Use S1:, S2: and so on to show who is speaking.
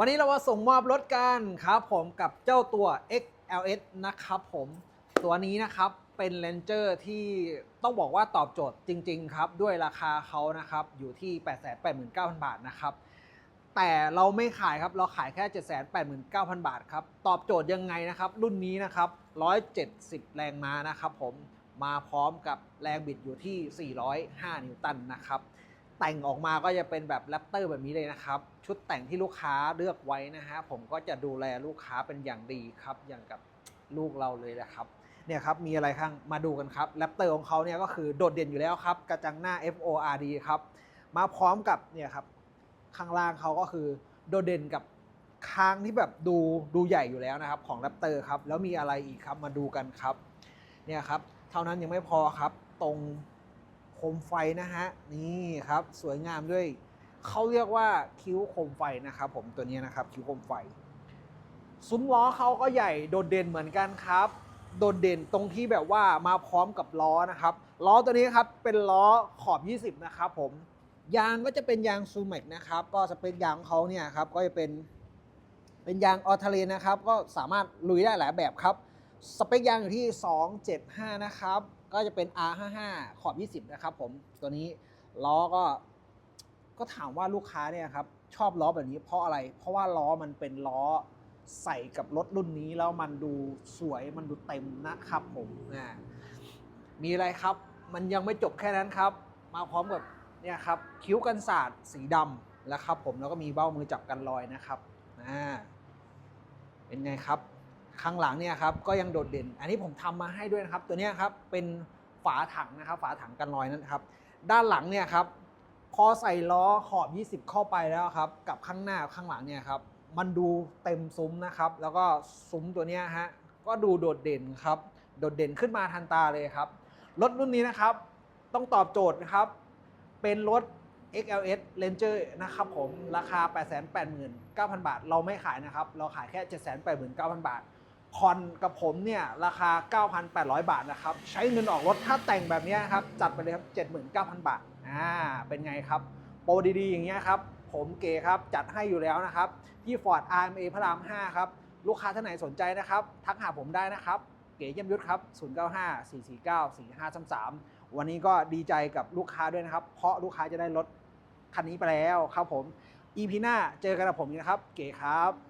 S1: วันนี้เรามาส่งมอบรถกันครับผมกับเจ้าตัว XLS นะครับผมตัวนี้นะครับเป็น Ranger ที่ต้องบอกว่าตอบโจทย์จริง ๆ ครับ ด้วยราคาเขานะครับอยู่ที่ 889,000 บาทนะครับ แต่เราไม่ขายครับ เราขายแค่ 789,000 บาทครับ ตอบโจทย์ยังไงนะครับ รุ่นนี้นะครับ 170 แรงม้านะครับผมมาพร้อมกับแรงบิดอยู่ที่ 405 นิวตันนะครับ แต่งออกมาก็จะเป็นแบบแรปเตอร์แบบนี้เลยนะครับ ชุดแต่งที่ลูกค้าเลือกไว้นะฮะผมก็จะดูแลลูกค้าเป็นอย่างดีครับ อย่างกับลูกเราเลยนะครับเนี่ยครับมีอะไรข้างมาดูกันครับแรปเตอร์ของเขาเนี่ยก็คือโดดเด่นอยู่แล้วครับ กระจังหน้า FORD ครับมาพร้อมกับเนี่ยครับข้างล่างเขาก็คือโดดเด่นกับค้างที่แบบดูดูใหญ่อยู่แล้วนะครับ ของแรปเตอร์ครับแล้วมีอะไรอีกครับมาดูกันครับเนี่ยครับเท่านั้นยังไม่พอครับตรง โคมไฟนะฮะ นี่ครับ สวยงามด้วย เขาเรียกว่าคิ้วโคมไฟนะครับผมตัวนี้นะครับ คิ้วโคมไฟ ซุ้มล้อเขาก็ใหญ่โดดเด่นเหมือนกันครับ โดดเด่นตรงที่แบบว่ามาพร้อมกับล้อนะครับ ล้อตัวนี้ครับเป็นล้อขอบ 20 นะครับผม ยางก็จะเป็นยางซูเมกนะครับ ก็สเปคยางของเขาเนี่ยครับ ก็จะเป็นเป็นยางออทเลนนะครับ ก็สามารถลุยได้หลายแบบครับ สเปคยางอยู่ที่ 275 นะครับ ก็จะเป็น R55 ขอบ 20 นะครับผมตัวนี้ล้อก็ก็ถามว่าลูกค้าเนี่ยครับชอบล้อแบบนี้เพราะอะไร เพราะว่าล้อมันเป็นล้อใส่กับรถรุ่นนี้แล้วมันดูสวยมันดูเต็มนะครับผมอ่ามีอะไรครับ มันยังไม่จบแค่นั้นครับ มาพร้อมกับเนี่ยครับคิ้วกันศาสตร์สีดำแล้วครับผมแล้วก็มีเบ้ามือจับกันรอยนะครับอ่าเป็นไงครับ ข้างหลังเนี่ยครับก็ยังโดดเด่น อันนี้ผมทำมาให้ด้วยนะครับ ตัวนี้ครับเป็นฝาถังนะครับ ฝาถังกันรอยนั่นครับ ด้านหลังเนี่ยครับพอใส่ล้อขอบ 20 เข้าไปแล้วครับกับข้างหน้าข้างหลังเนี่ยครับมันดูเต็มซุ้มนะครับ แล้วก็ซุ้มตัวนี้ฮะก็ดูโดดเด่นครับ โดดเด่นขึ้นมาทันตาเลยครับรถรุ่นนี้นะครับ ต้องตอบโจทย์นะครับ เป็นรถ XLS Ranger นะครับผมราคา 889,000 บาท เราไม่ขายนะครับ เราขายแค่ 789,000 บาท ผ่อนกับผมเนี่ยราคา 9,800 บาทนะครับ ใช้เงินออกรถถ้าแต่งแบบนี้ครับ จัดไปเลยครับ 79,000 บาท อ่า เป็นไงครับ โปรดีๆ อย่างเงี้ยครับ ผมเก๋ครับ จัดให้อยู่แล้วนะครับ ที่ Ford RMA พระราม 5 ครับ ลูกค้าท่านไหนสนใจนะครับ ทักหาผมได้นะครับ เก๋เยี่ยมยุทธครับ 095 449 4533 วันนี้ก็ดีใจกับลูกค้าด้วยนะครับ เพราะลูกค้าจะได้รถคันนี้ไปแล้วครับผม EP หน้าเจอกันกับผมนะครับ เก๋ครับ